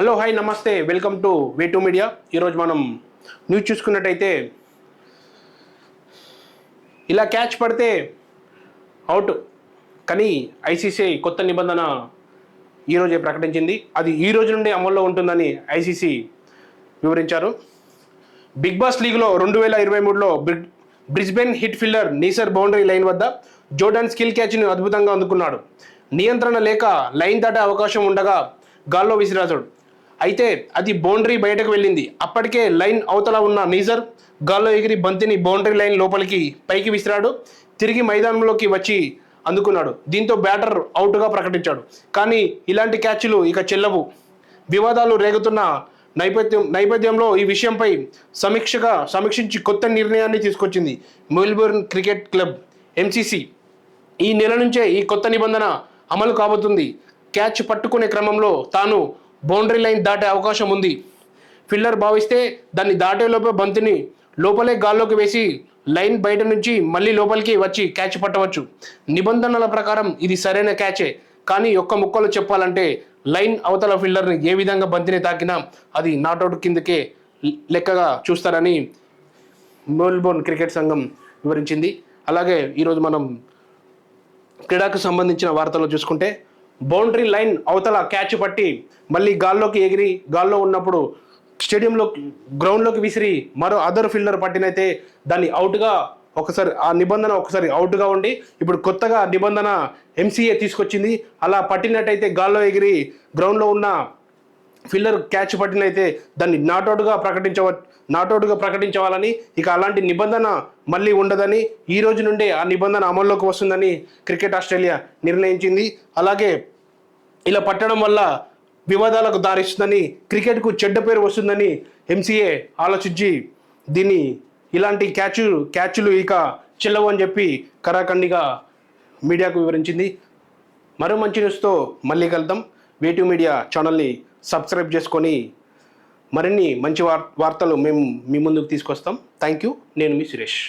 Hello hi నమస్తే. Welcome to way to media ఈరోజు మనం న్యూస్ చూసుకున్నట్టయితే ఇలా క్యాచ్ పడితే అవుట్. కానీ ఐసీసీ కొత్త నిబంధన ఈరోజే ప్రకటించింది. అది ఈ రోజు నుండి అమల్లో ఉంటుందని ఐసీసీ వివరించారు. బిగ్ బాస్ లీగ్లో రెండు వేల ఇరవై మూడులో బ్రి- Brisbane Heat fielder Neser boundary line వద్ద జోర్డాన్ స్కిల్ క్యాచ్ను అద్భుతంగా అందుకున్నాడు. నియంత్రణ లేక లైన్ దాటే అవకాశం ఉండగా గాల్లో విసిరాజాడు అయితే అది బౌండరీ బయటకు వెళ్ళింది. అప్పటికే లైన్ అవతల ఉన్న నీజర్ గాల్లో ఎగిరి బంతిని బౌండరీ లైన్ లోపలికి పైకి విసిరాడు. తిరిగి మైదానంలోకి వచ్చి అందుకున్నాడు. దీంతో బ్యాటర్ అవుట్గా ప్రకటించాడు. కానీ ఇలాంటి క్యాచ్లు ఇక చెల్లవు. వివాదాలు రేగుతున్న నైపథ్యం నేపథ్యంలో ఈ విషయంపై సమీక్షగా సమీక్షించి కొత్త నిర్ణయాన్ని తీసుకొచ్చింది మెల్బోర్న్ క్రికెట్ క్లబ్ ఎంసీసీ ఈ నెల నుంచే ఈ కొత్త నిబంధన అమలు కాబోతుంది. క్యాచ్ పట్టుకునే క్రమంలో తాను బౌండరీ లైన్ దాటే అవకాశం ఉంది. ఫిల్లర్ భావిస్తే దాన్ని దాటేలోపే బంతిని లోపలే గాల్లోకి వేసి లైన్ బయట నుంచి మళ్ళీ లోపలికి వచ్చి క్యాచ్ పట్టవచ్చు. నిబంధనల ప్రకారం ఇది సరైన క్యాచే. కానీ ఒక్క ముక్కలో చెప్పాలంటే లైన్ అవతల ఫీల్డర్ని ఏ విధంగా బంతిని తాకినా అది నాటౌట్ కిందకే లెక్కగా చూస్తారని మెల్బోర్న్ క్రికెట్ సంఘం వివరించింది. అలాగే ఈరోజు మనం క్రీడాకు సంబంధించిన వార్తలు చూసుకుంటే బౌండరీ లైన్ అవతల క్యాచ్ పట్టి మళ్ళీ గాల్లోకి ఎగిరి గాల్లో ఉన్నప్పుడు స్టేడియంలో గ్రౌండ్లోకి విసిరి మరో అదర్ ఫీల్డర్ పట్టినైతే దాన్ని అవుట్గా ఒకసారి ఆ నిబంధన ఒకసారి అవుట్గా ఉండి ఇప్పుడు కొత్తగా నిబంధన ఎంసీఏ తీసుకొచ్చింది. అలా పట్టినట్టయితే గాల్లో ఎగిరి గ్రౌండ్లో ఉన్న ఫిల్లర్ క్యాచ్ పట్టినైతే దాన్ని నాట్అవుట్గా ప్రకటించవ నాట్అవుట్గా ప్రకటించవాలని ఇక అలాంటి నిబంధన మళ్ళీ ఉండదని ఈ రోజు నుండే ఆ నిబంధన అమల్లోకి వస్తుందని క్రికెట్ ఆస్ట్రేలియా నిర్ణయించింది. అలాగే ఇలా పట్టడం వల్ల వివాదాలకు దారిస్తుందని క్రికెట్కు చెడ్డ పేరు వస్తుందని ఎంసీఏ ఆలోచించి దీన్ని ఇలాంటి క్యాచ్ క్యాచ్లు ఇక చెల్లవు అని చెప్పి కరాఖండిగా మీడియాకు వివరించింది. మరో మంచి న్యూస్తో మళ్ళీ కలుద్దాం. వేటివ్ మీడియా ఛానల్ని సబ్స్క్రైబ్ చేసుకొని మరిన్ని మంచి వార్ వార్తలు మేము మీ ముందుకు తీసుకొస్తాం. థ్యాంక్ యూ నేను మీ సురేష్.